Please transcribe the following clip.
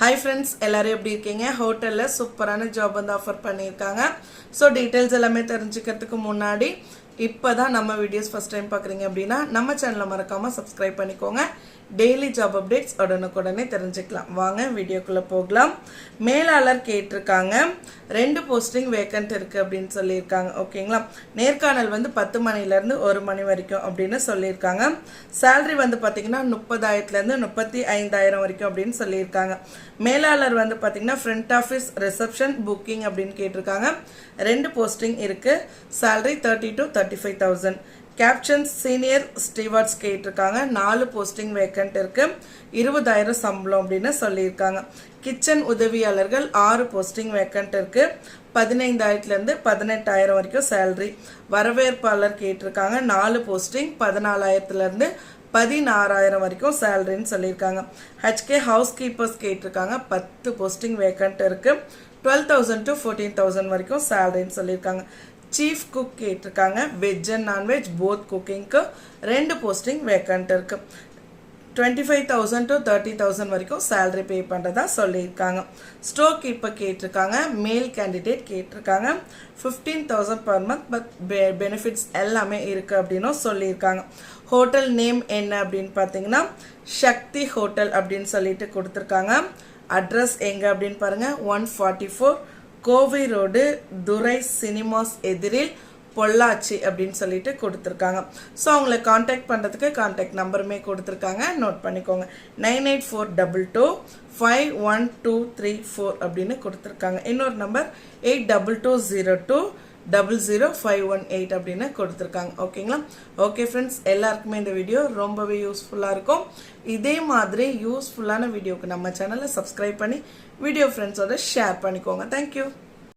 Hi friends எல்லாரும் எப்படி இருக்கீங்க? ஹோட்டலில் சூப்பரான ஜாப் வந்து ஆஃபர் பண்ணியிருக்காங்க. ஸோ டீட்டெயில்ஸ் எல்லாமே தெரிஞ்சுக்கிறதுக்கு முன்னாடி இப்போ தான் நம்ம வீடியோஸ் ஃபஸ்ட் டைம் பார்க்குறீங்க அப்படின்னா நம்ம சேனலை மறக்காமல் சப்ஸ்கிரைப் பண்ணிக்கோங்க. டெய்லி ஜாப் அப்டேட்ஸ் உடனுக்குடனே தெரிஞ்சுக்கலாம். வாங்க வீடியோக்குள்ளே போகலாம். மேலாளர் கேட்டிருக்காங்க. ரெண்டு போஸ்டிங் வேக்கண்ட் இருக்குது அப்படின்னு சொல்லியிருக்காங்க. ஓகேங்களா நேர்காணல் வந்து பத்து மணிலேருந்து ஒரு மணி வரைக்கும் அப்படின்னு சொல்லியிருக்காங்க. சேலரி வந்து பார்த்தீங்கன்னா முப்பதாயிரத்துலேருந்து முப்பத்தி ஐந்தாயிரம் வரைக்கும் அப்படின்னு சொல்லியிருக்காங்க. மேலாளர் வந்து பார்த்தீங்கன்னா ஃப்ரண்ட் ஆஃபீஸ் ரிசப்ஷன் புக்கிங் அப்படின்னு கேட்டிருக்காங்க. ரெண்டு போஸ்டிங் இருக்குது salary thirty to thirty thirty five thousand captains senior stewards கேட்டிருக்காங்க. நாலு போஸ்டிங் வேக்கண்ட் இருக்குது இருபதாயிரம் சம்பளம் அப்படின்னு சொல்லியிருக்காங்க. கிச்சன் உதவியாளர்கள் ஆறு போஸ்டிங் வேக்கண்ட் இருக்குது பதினைந்தாயிரத்துலேருந்து பதினெட்டாயிரம் வரைக்கும் சேல்ரி வரவேற்பாளர் கேட்டிருக்காங்க. நாலு போஸ்டிங் பதினாலாயிரத்துலேருந்து பதினாறாயிரம் வரைக்கும் சேலரின்னு சொல்லியிருக்காங்க. ஹெச்கே ஹவுஸ் கீப்பர்ஸ் கேட்டிருக்காங்க. பத்து போஸ்டிங் வேக்கண்ட் இருக்குது twelve thousand to fourteen thousand வரைக்கும் சேலரின்னு சொல்லியிருக்காங்க. சீஃப் குக் கேட்டிருக்காங்க. வெஜ் அண்ட் நான்வெஜ் போத் குக்கிங்க்கு ரெண்டு போஸ்டிங் வேக்கண்ட் இருக்குது twenty five thousand to thirty thousand வரைக்கும் சேலரி பே பண்ணுறதா சொல்லியிருக்காங்க. ஸ்டோர் கீப்பர் கேட்டிருக்காங்க. மேல் கேண்டிடேட் கேட்டிருக்காங்க. Fifteen thousand per month but benefits எல்லாமே இருக்குது அப்படின்னும் சொல்லியிருக்காங்க. ஹோட்டல் நேம் என்ன அப்படின்னு பார்த்தீங்கன்னா சக்தி ஹோட்டல் அப்படின்னு சொல்லிட்டு கொடுத்துருக்காங்க. அட்ரஸ் எங்கே அப்படின்னு பாருங்கள் one forty four Kovai road Durai cinemas எதிரில் பொள்ளாச்சி அப்படின்னு சொல்லிட்டு கொடுத்துருக்காங்க. ஸோ அவங்கள காண்டாக்ட் பண்ணுறதுக்கு காண்டாக்ட் நம்பருமே கொடுத்துருக்காங்க. நோட் பண்ணிக்கோங்க. Nine eight four double two five one two three four அப்படின்னு கொடுத்துருக்காங்க. இன்னொரு number eight double two zero two double zero five one eight அப்படின்னு கொடுத்துருக்காங்க. ஓகேங்களா ஓகே ஃப்ரெண்ட்ஸ் எல்லாருக்குமே இந்த வீடியோ ரொம்பவே யூஸ்ஃபுல்லாக இருக்கும். இதே மாதிரி யூஸ்ஃபுல்லான வீடியோக்கு நம்ம சேனலை சப்ஸ்கிரைப் பண்ணி வீடியோ ஃப்ரெண்ட்ஸோட ஷேர் பண்ணிக்கோங்க. தேங்க்யூ